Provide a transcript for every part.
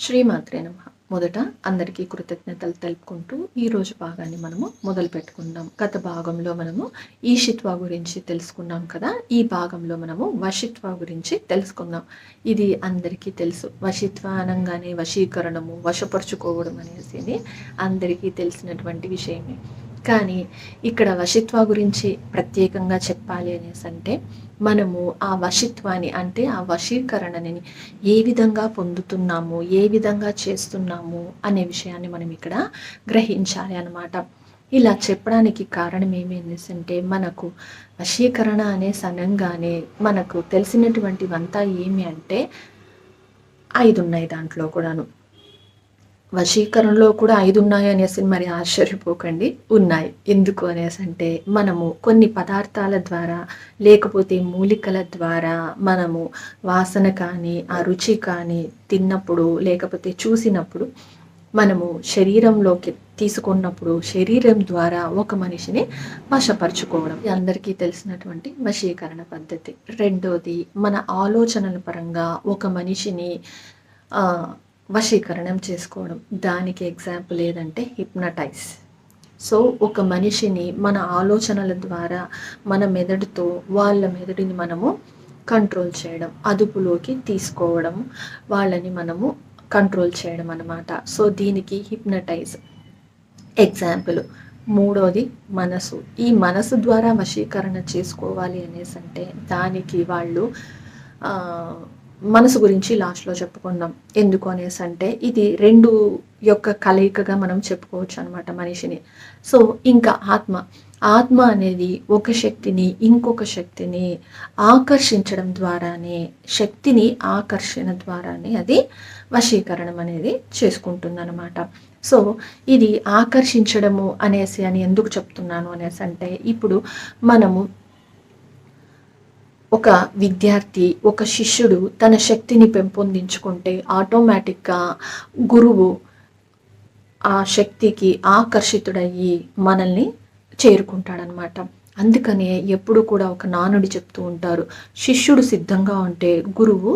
శ్రీమాత్రే నమ. మొదట అందరికీ కృతజ్ఞతలు తెలుపుకుంటూ ఈరోజు భాగాన్ని మనము మొదలు పెట్టుకుందాం గత భాగంలో మనము ఈషిత్వ గురించి తెలుసుకున్నాం కదా? ఈ భాగంలో మనము వశిత్వ గురించి తెలుసుకుందాం. ఇది అందరికీ తెలుసు. వశిత్వ అనగానే వశీకరణము వశపరుచుకోవడం అనేసి అందరికీ తెలిసినటువంటి విషయమే. కానీ ఇక్కడ వశిత్వ గురించి ప్రత్యేకంగా చెప్పాలి అనేసి అంటే మనము ఆ వశిత్వాన్ని అంటే ఆ వశీకరణని ఏ విధంగా పొందుతున్నాము ఏ విధంగా చేస్తున్నాము అనే విషయాన్ని మనం ఇక్కడ గ్రహించాలి అన్నమాట. ఇలా చెప్పడానికి కారణం ఏమి మనకు వశీకరణ అనే సనంగానే మనకు తెలిసినటువంటివంతా ఏమి అంటే ఐదు ఉన్నాయి దాంట్లో కూడాను. వశీకరణలో కూడా ఐదు ఉన్నాయి అనేసి మరి ఆశ్చర్యపోకండి. ఉన్నాయి. ఎందుకు అనేసి అంటే మనము కొన్ని పదార్థాల ద్వారా లేకపోతే మూలికల ద్వారా మనము వాసన కానీ ఆ రుచి కానీ తిన్నప్పుడు లేకపోతే చూసినప్పుడు మనము శరీరంలోకి తీసుకున్నప్పుడు శరీరం ద్వారా ఒక మనిషిని వశపరుచుకోవడం. అందరికీ తెలిసినటువంటి వశీకరణ పద్ధతి. రెండోది మన ఆలోచనల పరంగా ఒక మనిషిని వశీకరణం చేసుకోవడం. దానికి ఎగ్జాంపుల్ ఏదంటే హిప్నటైజ్ సో ఒక మనిషిని మన ఆలోచనల ద్వారా మన మెదడుతో వాళ్ళ మెదడుని మనము కంట్రోల్ చేయడం అదుపులోకి తీసుకోవడం వాళ్ళని మనము కంట్రోల్ చేయడం అన్నమాట. సో దీనికి హిప్నటైజ్ ఎగ్జాంపుల్ మూడోది మనసు. ఈ మనసు ద్వారా వశీకరణ చేసుకోవాలి అనేసి అంటే దానికి వాళ్ళు మనసు గురించి లాస్ట్లో చెప్పుకుందాం. ఎందుకు అనేసి అంటే ఇది రెండు యొక్క కలయికగా మనం చెప్పుకోవచ్చు అనమాట మనిషిని. సో ఇంకా ఆత్మ. ఆత్మ అనేది ఒక శక్తిని ఇంకొక శక్తిని ఆకర్షించడం ద్వారానే శక్తిని ఆకర్షణ ద్వారానే అది వశీకరణం అనేది చేసుకుంటుందన్నమాట. సో ఇది ఆకర్షించడము అనేసి అని ఎందుకు చెప్తున్నాను అనేసి అంటే ఇప్పుడు మనము ఒక విద్యార్థి ఒక శిష్యుడు తన శక్తిని పెంపొందించుకుంటే ఆటోమేటిక్గా గురువు ఆ శక్తికి ఆకర్షితుడయ్యి మనల్ని చేరుకుంటాడనమాట. అందుకనే ఎప్పుడు కూడా ఒక నానుడి చెప్తూ ఉంటారు శిష్యుడు సిద్ధంగా ఉంటే గురువు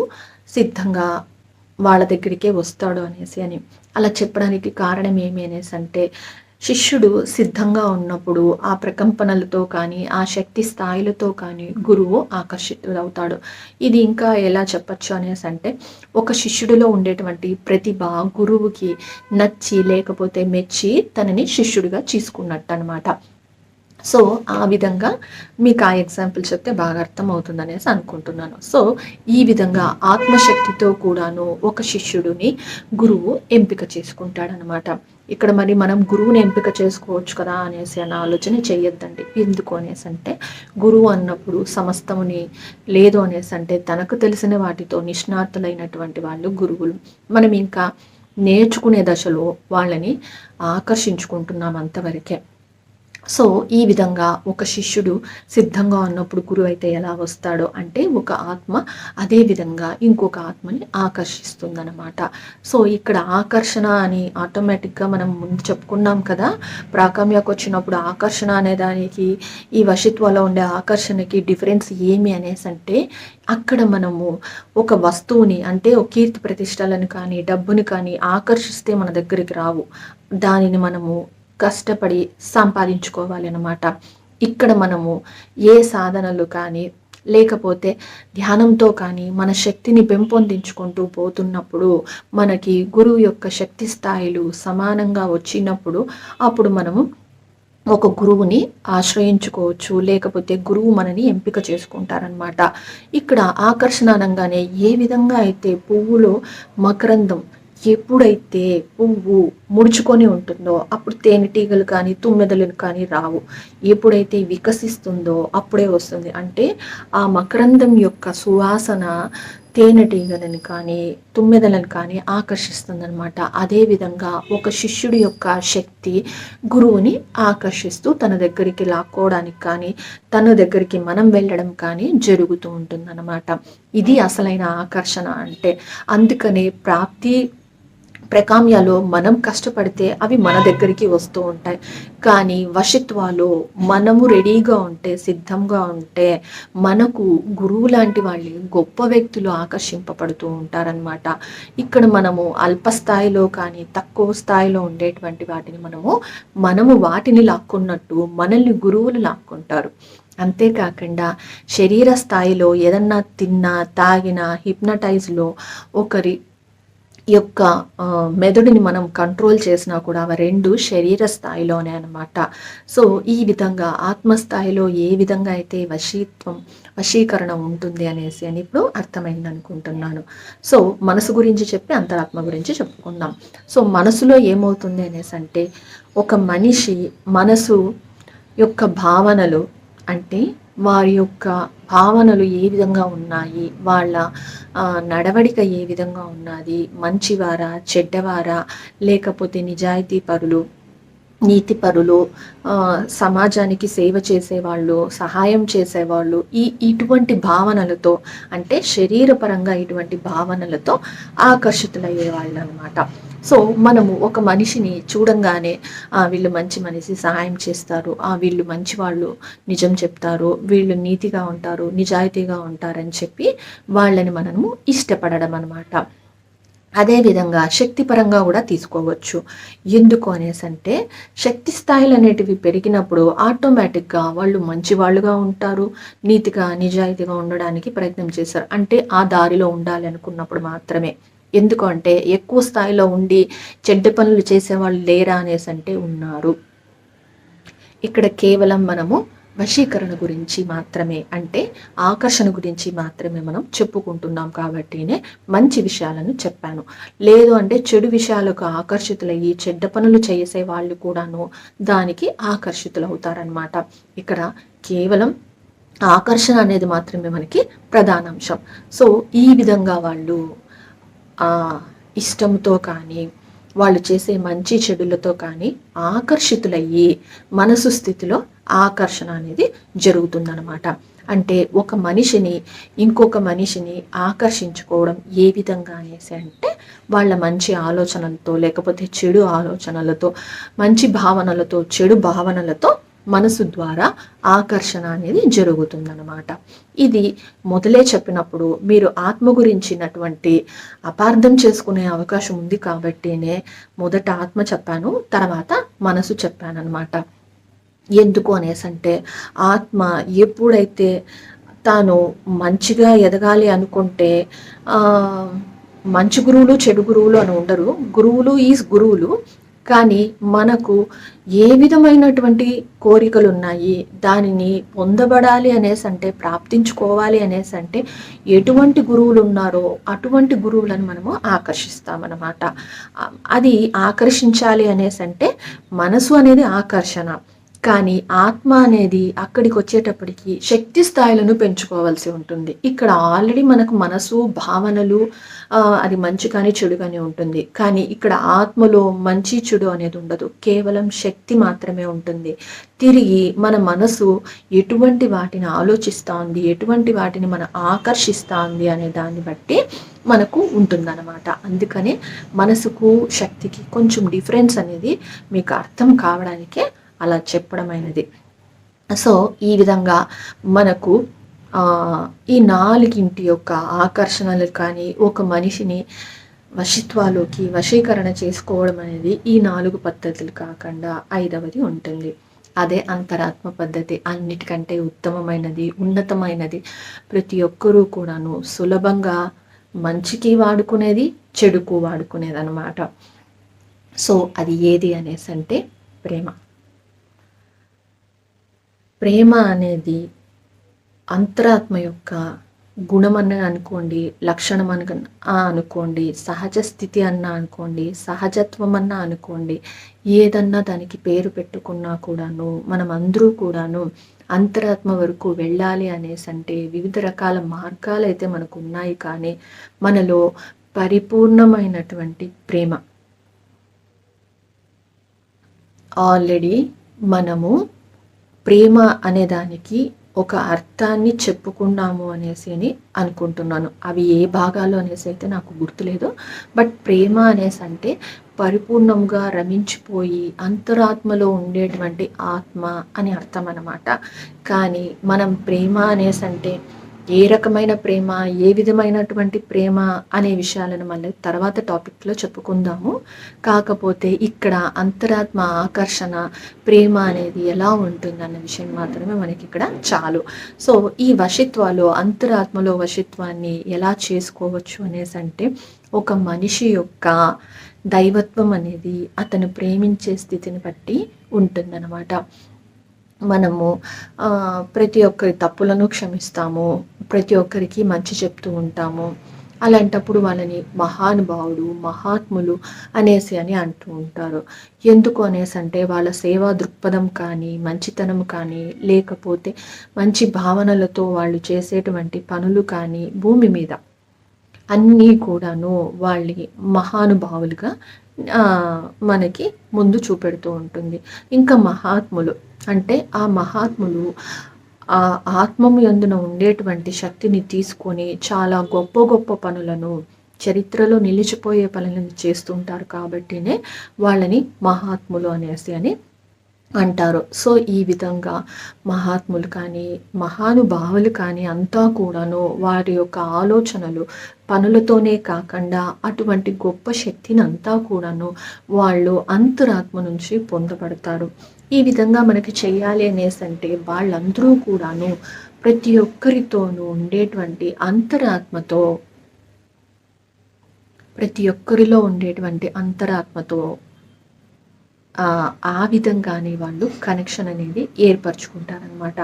సిద్ధంగా వాళ్ళ దగ్గరికే వస్తాడు అనేసి అని. అలా చెప్పడానికి కారణం ఏమి అనేసి అంటే శిష్యుడు సిద్ధంగా ఉన్నప్పుడు ఆ ప్రకంపనలతో కానీ ఆ శక్తి స్థాయిలతో కానీ గురువు ఆకర్షితుడవుతాడు ఇది ఇంకా ఎలా చెప్పచ్చు అనేసి అంటే ఒక శిష్యుడిలో ఉండేటువంటి ప్రతిభ గురువుకి నచ్చి లేకపోతే మెచ్చి తనని శిష్యుడిగా తీసుకున్నట్టు అనమాట సో ఆ విధంగా మీకు ఆ ఎగ్జాంపుల్ చెప్తే బాగా అర్థమవుతుంది అనేసి అనుకుంటున్నాను. సో ఈ విధంగా ఆత్మశక్తితో కూడాను ఒక శిష్యుడిని గురువు ఎంపిక చేసుకుంటాడనమాట. ఇక్కడ మరి మనం గురువుని ఎంపిక చేసుకోవచ్చు కదా అనేసి అన్న ఆలోచన చేయొద్దండి. ఎందుకు అనేసి అంటే గురువు అన్నప్పుడు సమస్తముని లేదు అనేసి అంటే తనకు తెలిసిన వాటితో నిష్ణాతులైనటువంటి వాళ్ళు గురువులు. మనం ఇంకా నేర్చుకునే దశలో వాళ్ళని ఆకర్షించుకుంటున్నాం అంతవరకే. సో ఈ విధంగా ఒక శిష్యుడు సిద్ధంగా ఉన్నప్పుడు గురువు అయితే ఎలా వస్తాడో అంటే ఒక ఆత్మ అదే విధంగా ఇంకొక ఆత్మని ఆకర్షిస్తుందన్నమాట. సో ఇక్కడ ఆకర్షణ అని ఆటోమేటిక్గా మనం ముందు చెప్పుకున్నాం కదా ప్రాకామ్యకు వచ్చినప్పుడు ఆకర్షణ అనే దానికి ఈ వశిత్వలో ఉండే ఆకర్షణకి డిఫరెన్స్ ఏమి అనేసి అంటే అక్కడ మనము ఒక వస్తువుని అంటే ఒక కీర్తి ప్రతిష్టలను కానీ డబ్బుని కానీ ఆకర్షిస్తే మన దగ్గరికి రావు. దానిని మనము కష్టపడి సంపాదించుకోవాలి అన్నమాట. ఇక్కడ మనము ఏ సాధనలు కానీ లేకపోతే ధ్యానంతో కానీ మన శక్తిని పెంపొందించుకుంటూ పోతున్నప్పుడు మనకి గురువు యొక్క శక్తి స్థాయిలు సమానంగా వచ్చినప్పుడు అప్పుడు మనము ఒక గురువుని ఆశ్రయించుకోవచ్చు లేకపోతే గురువు మనని ఎంపిక చేసుకుంటారనమాట ఇక్కడ ఆకర్షణ అనగానే ఏ విధంగా అయితే పువ్వులో మకరందం ఎప్పుడైతే పువ్వు ముడుచుకొని ఉంటుందో అప్పుడు తేనెటీగలు కానీ తుమ్మెదలు కానీ రావు. ఎప్పుడైతే వికసిస్తుందో అప్పుడే వస్తుంది. అంటే ఆ మకరందం యొక్క సువాసన తేనెటీగలను కానీ తుమ్మెదలను కానీ ఆకర్షిస్తుందనమాట అదేవిధంగా ఒక శిష్యుడి యొక్క శక్తి గురువుని ఆకర్షిస్తూ తన దగ్గరికి లాక్కోవడానికి కానీ తన దగ్గరికి మనం వెళ్ళడం కానీ జరుగుతూ ఉంటుందన్నమాట. ఇది అసలైన ఆకర్షణ అంటే. అందుకనే ప్రాప్తి ప్రకామ్యాలో మనం కష్టపడితే అవి మన దగ్గరికి వస్తూ ఉంటాయి. కానీ వశిత్వాలు మనము రెడీగా ఉంటే సిద్ధంగా ఉంటే మనకు గురువు లాంటి వాళ్ళు గొప్ప వ్యక్తులు ఆకర్షింపబడుతూ ఉంటారనమాట ఇక్కడ మనము అల్ప స్థాయిలో కానీ తక్కువ స్థాయిలో ఉండేటువంటి వాటిని మనము మనము వాటిని లాక్కున్నట్టు మనల్ని గురువులు లాక్కుంటారు. అంతేకాకుండా శరీర స్థాయిలో ఏదన్నా తిన్నా తాగినా హిప్నటైజ్లో ఒకరి యొక్క మెదడుని మనం కంట్రోల్ చేసినా కూడా అవి రెండు శరీర స్థాయిలోనే అనమాట సో ఈ విధంగా ఆత్మస్థాయిలో ఏ విధంగా అయితే వశీత్వం వశీకరణ ఉంటుంది అనేసి అని ఇప్పుడు అర్థమైంది అనుకుంటున్నాను. సో మనసు గురించి చెప్పి అంతరాత్మ గురించి చెప్పుకుందాం. సో మనసులో ఏమవుతుంది అనేసి అంటే ఒక మనిషి మనసు యొక్క భావనలు అంటే వారి యొక్క భావనలు ఏ విధంగా ఉన్నాయి? వాళ్ళ నడవడిక ఏ విధంగా ఉన్నది? మంచివారా? చెడ్డవారా? లేకపోతే నిజాయితీ పరులు నీతిపరులు సమాజానికి సేవ చేసేవాళ్ళు సహాయం చేసేవాళ్ళు ఈ ఇటువంటి భావనలతో అంటే శరీరపరంగా ఇటువంటి భావనలతో ఆకర్షితులయ్యే వాళ్ళు అనమాట సో మనము ఒక మనిషిని చూడంగానే వీళ్ళు మంచి మనిషి సహాయం చేస్తారు. ఆ వీళ్ళు మంచి వాళ్ళు నిజం చెప్తారు. వీళ్ళు నీతిగా ఉంటారు నిజాయితీగా ఉంటారని చెప్పి వాళ్ళని మనము ఇష్టపడడం అనమాట అదేవిధంగా శక్తిపరంగా కూడా తీసుకోవచ్చు. ఎందుకు అనేసి అంటే శక్తి స్థాయిలు అనేటివి పెరిగినప్పుడు ఆటోమేటిక్గా వాళ్ళు మంచి వాళ్ళుగా ఉంటారు. నీతిగా నిజాయితీగా ఉండడానికి ప్రయత్నం చేస్తారు. అంటే ఆ దారిలో ఉండాలి అనుకున్నప్పుడు మాత్రమే. ఎందుకంటే ఎక్కువ స్థాయిలో ఉండి చెడ్డ పనులు చేసేవాళ్ళు లేరా అనేసి అంటే ఉన్నారు. ఇక్కడ కేవలం మనము వశీకరణ గురించి మాత్రమే అంటే ఆకర్షణ గురించి మాత్రమే మనం చెప్పుకుంటున్నాం కాబట్టినే మంచి విషయాలను చెప్పాను. లేదు అంటే చెడు విషయాలకు ఆకర్షితులయ్యి చెడ్డ పనులు చేసే వాళ్ళు కూడాను దానికి ఆకర్షితులవుతారనమాట ఇక్కడ కేవలం ఆకర్షణ అనేది మాత్రమే మనకి ప్రధానాంశం. సో ఈ విధంగా వాళ్ళు ఇష్టంతో కానీ వాళ్ళు చేసే మంచి చెడులతో కానీ ఆకర్షితులయ్యి మనసు స్థితిలో ఆకర్షణ అనేది జరుగుతుందనమాట అంటే ఒక మనిషిని ఇంకొక మనిషిని ఆకర్షించుకోవడం ఏ విధంగా అనేసి అంటే వాళ్ళ మంచి ఆలోచనలతో లేకపోతే చెడు ఆలోచనలతో మంచి భావనలతో చెడు భావనలతో మనసు ద్వారా ఆకర్షణ అనేది జరుగుతుందన్నమాట. ఇది మొదలే చెప్పినప్పుడు మీరు ఆత్మ గురించినటువంటి అపార్థం చేసుకునే అవకాశం ఉంది కాబట్టినే మొదట ఆత్మ చెప్పాను తర్వాత మనసు చెప్పాను అనమాట ఎందుకు అనేసి అంటే ఆత్మ ఎప్పుడైతే తాను మంచిగా ఎదగాలి అనుకుంటే మంచి గురువులు చెడు గురువులు అని ఉండరు. గురువులు ఈజ్ గురువులు. కానీ మనకు ఏ విధమైనటువంటి కోరికలు ఉన్నాయి దానిని పొందబడాలి అనేసి అంటే ప్రాప్తించుకోవాలి అనేసి అంటే ఎటువంటి గురువులు ఉన్నారో అటువంటి గురువులను మనము ఆకర్షిస్తామన్నమాట. అది ఆకర్షించాలి అనేసి అంటే మనసు అనేది ఆకర్షణ. కానీ ఆత్మ అనేది అక్కడికి వచ్చేటప్పటికి శక్తి స్థాయిలను పెంచుకోవాల్సి ఉంటుంది. ఇక్కడ ఆల్రెడీ మనకు మనసు భావనలు అది మంచి కానీ చెడు కానీ ఉంటుంది. కానీ ఇక్కడ ఆత్మలో మంచి చెడు అనేది ఉండదు. కేవలం శక్తి మాత్రమే ఉంటుంది. తిరిగి మన మనసు ఎటువంటి వాటిని ఆలోచిస్తోంది ఎటువంటి వాటిని మన ఆకర్షిస్తోంది అనే దాన్ని బట్టి మనకు ఉంటుందన్నమాట. అందుకనే మనసుకు శక్తికి కొంచెం డిఫరెన్స్ అనేది మీకు అర్థం కావడానికే అలా చెప్పడమైనది. సో ఈ విధంగా మనకు ఈ నాలుగింటి యొక్క ఆకర్షణలు కానీ ఒక మనిషిని వశిత్వాలోకి వశీకరణ చేసుకోవడం అనేది ఈ నాలుగు పద్ధతులు కాకుండా ఐదవది ఉంటుంది. అదే అంతరాత్మ పద్ధతి అన్నిటికంటే ఉత్తమమైనది ఉన్నతమైనది. ప్రతి ఒక్కరూ కూడాను సులభంగా మంచికి వాడుకునేది చెడుకు వాడుకునేది అనమాట సో అది ఏది అనేసి అంటే ప్రేమ. ప్రేమ అనేది అంతరాత్మ యొక్క గుణమన్న అనుకోండి లక్షణం అను అనుకోండి సహజ స్థితి అన్న అనుకోండి సహజత్వం అన్న అనుకోండి ఏదన్నా దానికి పేరు పెట్టుకున్నా కూడాను మనం అందరూ కూడాను అంతరాత్మ వరకు వెళ్ళాలి అనేసి అంటే వివిధ రకాల మార్గాలు అయితే మనకు ఉన్నాయి కానీ మనలో పరిపూర్ణమైనటువంటి ప్రేమ. ఆల్రెడీ మనము ప్రేమ అనేదానికి ఒక అర్థాన్ని చెప్పుకున్నాము అనేసి అని అనుకుంటున్నాను. అవి ఏ భాగాలు అనేసి అయితే నాకు గుర్తులేదు. బట్ ప్రేమ అనేసి అంటే పరిపూర్ణంగా రమించిపోయి అంతరాత్మలో ఉండేటువంటి ఆత్మ అని అర్థం అన్నమాట కానీ మనం ప్రేమ అనేసి అంటే ఏ రకమైన ప్రేమ ఏ విధమైనటువంటి ప్రేమ అనే విషయాలను మళ్ళీ తర్వాత టాపిక్లో చెప్పుకుందాము. కాకపోతే ఇక్కడ అంతరాత్మ ఆకర్షణ ప్రేమ అనేది ఎలా ఉంటుంది అన్న విషయం మాత్రమే మనకి ఇక్కడ చాలు. సో ఈ వశిత్వాలు అంతరాత్మలో వశిత్వాన్ని ఎలా చేసుకోవచ్చు అనేసి అంటే ఒక మనిషి యొక్క దైవత్వం అనేది అతను ప్రేమించే స్థితిని బట్టి ఉంటుందన్నమాట. మనము ప్రతి ఒక్కరి తప్పులను క్షమిస్తాము ప్రతి ఒక్కరికి మంచి చెప్తూ ఉంటాము. అలాంటప్పుడు వాళ్ళని మహానుభావుడు మహాత్ములు అనేసి అని అంటూ ఉంటారు. ఎందుకు అనేసి అంటే వాళ్ళ సేవా దృక్పథం కానీ మంచితనం కానీ లేకపోతే మంచి భావనలతో వాళ్ళు చేసేటువంటి పనులు కానీ భూమి మీద అన్నీ కూడాను వాళ్ళకి మహానుభావులుగా మనకి ముందు చూపెడుతూ ఉంటుంది. ఇంకా మహాత్ములు అంటే ఆ మహాత్ములు ఆ ఆత్మము ఎందున ఉండేటువంటి శక్తిని తీసుకొని చాలా గొప్ప గొప్ప పనులను చరిత్రలో నిలిచిపోయే పనులను చేస్తుంటారు కాబట్టినే వాళ్ళని మహాత్ములు అనేసి అని అంటారు. సో ఈ విధంగా మహాత్ములు కానీ మహానుభావులు కానీ అంతా కూడాను వారి యొక్క ఆలోచనలు పనులతోనే కాకుండా అటువంటి గొప్ప శక్తిని అంతా కూడాను వాళ్ళు అంతరాత్మ నుంచి పొందబడతారు. ఈ విధంగా మనకి చెయ్యాలి అనేసి అంటే వాళ్ళందరూ కూడాను ప్రతి ఒక్కరితోనూ ఉండేటువంటి అంతరాత్మతో ప్రతి ఒక్కరిలో ఉండేటువంటి అంతరాత్మతో ఆ విధంగానే వాళ్ళు కనెక్షన్ అనేది ఏర్పరచుకుంటారనమాట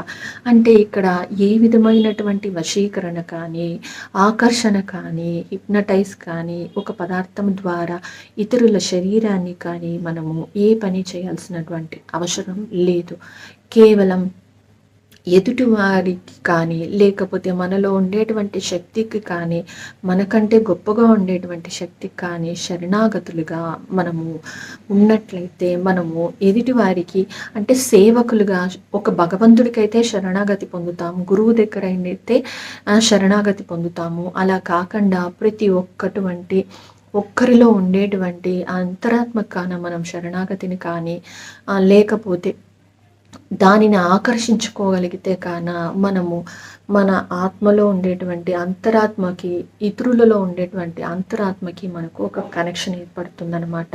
అంటే ఇక్కడ ఏ విధమైనటువంటి వశీకరణ కానీ ఆకర్షణ కానీ హిప్నటైజ్ కానీ ఒక పదార్థం ద్వారా ఇతరుల శరీరాన్ని కానీ మనము ఏ పని చేయాల్సినటువంటి అవసరం లేదు. కేవలం ఎదుటివారికి కానీ లేకపోతే మనలో ఉండేటువంటి శక్తికి కానీ మనకంటే గొప్పగా ఉండేటువంటి శక్తికి కానీ శరణాగతులుగా మనము ఉన్నట్లయితే మనము ఎదుటివారికి అంటే సేవకులుగా ఒక భగవంతుడికైతే శరణాగతి పొందుతాము. గురువు దగ్గర అయితే శరణాగతి పొందుతాము. అలా కాకుండా ప్రతి ఒక్కటువంటి ఒక్కరిలో ఉండేటువంటి అంతరాత్మకాన మనం శరణాగతిని కానీ లేకపోతే దానిని ఆకర్షించుకోగలిగితే కాన మనము మన ఆత్మలో ఉండేటువంటి అంతరాత్మకి ఇతరులలో ఉండేటువంటి అంతరాత్మకి మనకు ఒక కనెక్షన్ ఏర్పడుతుందనమాట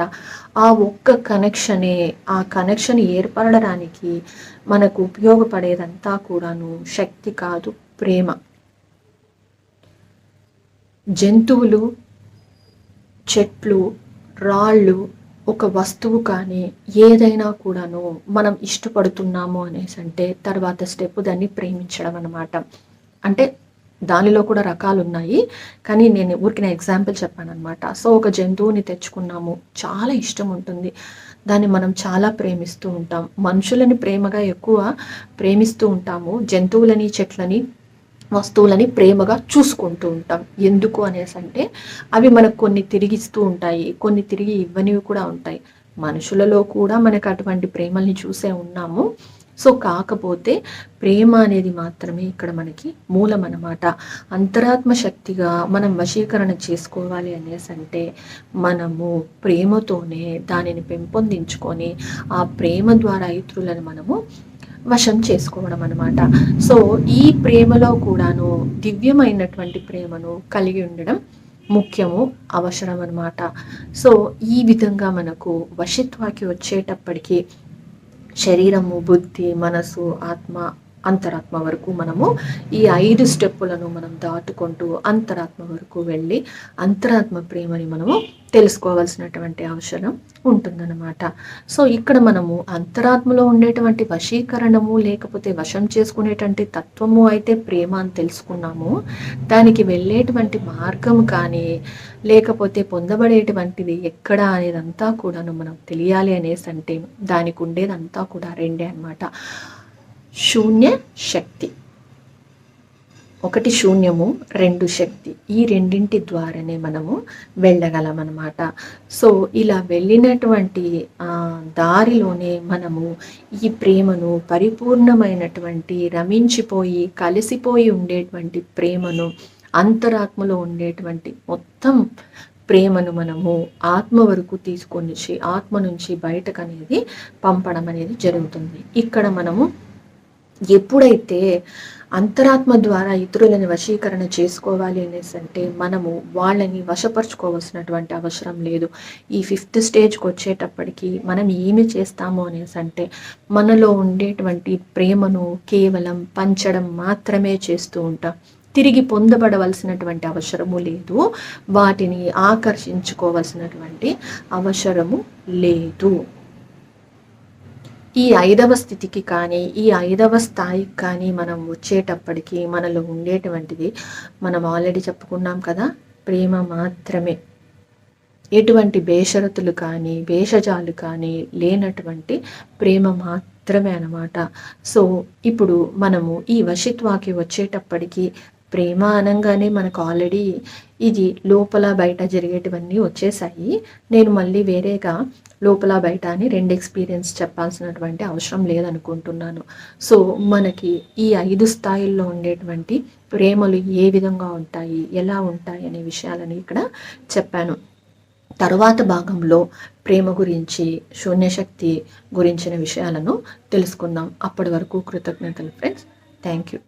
ఆ ఒక్క కనెక్షనే ఆ కనెక్షన్ ఏర్పడడానికి మనకు ఉపయోగపడేదంతా కూడాను శక్తి కాదు ప్రేమ. జంతువులు చెట్లు రాళ్ళు ఒక వస్తువు కానీ ఏదైనా కూడాను మనం ఇష్టపడుతున్నాము అనేసి అంటే తర్వాత స్టెప్ దాన్ని ప్రేమించడం అనమాట అంటే దానిలో కూడా రకాలు ఉన్నాయి కానీ నేను ఊరికి ఎగ్జాంపుల్ చెప్పాను అనమాట సో ఒక జంతువుని తెచ్చుకున్నాము. చాలా ఇష్టం ఉంటుంది. దాన్ని మనం చాలా ప్రేమిస్తూ ఉంటాం. మనుషులని ప్రేమగా ఎక్కువ ప్రేమిస్తూ ఉంటాము. జంతువులని చెట్లని వస్తువులని ప్రేమగా చూసుకుంటూ ఉంటాం. ఎందుకు అనేసి అంటే అవి మనకు కొన్ని తిరిగిస్తూ ఉంటాయి. కొన్ని తిరిగి ఇవ్వనివి కూడా ఉంటాయి. మనుషులలో కూడా మనకు అటువంటి ప్రేమల్ని చూసే ఉన్నాము. సో కాకపోతే ప్రేమ అనేది మాత్రమే ఇక్కడ మనకి మూలం అన్నమాట. అంతరాత్మ శక్తిగా మనం వశీకరణ చేసుకోవాలి అనేసి అంటే మనము ప్రేమతోనే దానిని పెంపొందించుకొని ఆ ప్రేమ ద్వారా ఇతరులను మనము వశం చేసుకోవడం అనమాట సో ఈ ప్రేమలో కూడాను దివ్యమైనటువంటి ప్రేమను కలిగి ఉండడం ముఖ్యము అవసరం అనమాట సో ఈ విధంగా మనకు వశిత్వాకి వచ్చేటప్పటికీ శరీరము బుద్ధి మనసు ఆత్మ అంతరాత్మ వరకు మనము ఈ ఐదు స్టెప్పులను మనం దాటుకుంటూ అంతరాత్మ వరకు వెళ్ళి అంతరాత్మ ప్రేమని మనము తెలుసుకోవాల్సినటువంటి అవసరం ఉంటుందన్నమాట. సో ఇక్కడ మనము అంతరాత్మలో ఉండేటువంటి వశీకరణము లేకపోతే వశం చేసుకునేటువంటి తత్వము అయితే ప్రేమ అని తెలుసుకున్నాము. దానికి వెళ్ళేటువంటి మార్గం కానీ లేకపోతే పొందబడేటువంటిది ఎక్కడ అనేదంతా కూడాను మనం తెలియాలి అనేసి అంటే దానికి ఉండేదంతా కూడా రెండే అనమాట శూన్య శక్తి. ఒకటి శూన్యము రెండు శక్తి. ఈ రెండింటి ద్వారానే మనము వెళ్ళగలం అన్నమాట సో ఇలా వెళ్ళినటువంటి దారిలోనే మనము ఈ ప్రేమను పరిపూర్ణమైనటువంటి రమించిపోయి కలిసిపోయి ఉండేటువంటి ప్రేమను అంతరాత్మలో ఉండేటువంటి మొత్తం ప్రేమను మనము ఆత్మ వరకు తీసుకొని వచ్చి ఆత్మ నుంచి బయటకు అనేది పంపడం అనేది జరుగుతుంది. ఇక్కడ మనము ఎప్పుడైతే అంతరాత్మ ద్వారా ఇతరులని వశీకరణ చేసుకోవాలి అనేసి అంటే మనము వాళ్ళని వశపరుచుకోవాల్సినటువంటి అవసరం లేదు. ఈ ఫిఫ్త్ స్టేజ్కి వచ్చేటప్పటికి మనం ఏమి చేస్తాము అనేసి అంటే మనలో ఉండేటువంటి ప్రేమను కేవలం పంచడం మాత్రమే చేస్తూ ఉంటాం. తిరిగి పొందబడవలసినటువంటి అవసరము లేదు. వాటిని ఆకర్షించుకోవలసినటువంటి అవసరము లేదు. ఈ ఐదవ స్థితికి కానీ ఈ ఐదవ స్థాయికి కానీ మనం వచ్చేటప్పటికి మనలో ఉండేటువంటిది మనం ఆల్రెడీ చెప్పుకున్నాం కదా ప్రేమ మాత్రమే. ఎటువంటి బేషరతులు కానీ భేషజాలు కానీ లేనటువంటి ప్రేమ మాత్రమే అన్నమాట. సో ఇప్పుడు మనము ఈ వశిత్వాకి వచ్చేటప్పటికి ప్రేమ అనగానే మనకు ఆల్రెడీ ఇది లోపల బయట జరిగేటివన్నీ వచ్చేసాయి. నేను మళ్ళీ వేరేగా లోపల బయట అని రెండు ఎక్స్పీరియన్స్ చెప్పాల్సినటువంటి అవసరం లేదనుకుంటున్నాను. సో మనకి ఈ ఐదు స్థాయిల్లో ఉండేటువంటి ప్రేమలు ఏ విధంగా ఉంటాయి ఎలా ఉంటాయి అనే విషయాలని ఇక్కడ చెప్పాను. తరువాత భాగంలో ప్రేమ గురించి శూన్యశక్తి గురించిన విషయాలను తెలుసుకుందాం. అప్పటి వరకు కృతజ్ఞతలు ఫ్రెండ్స్. Thank you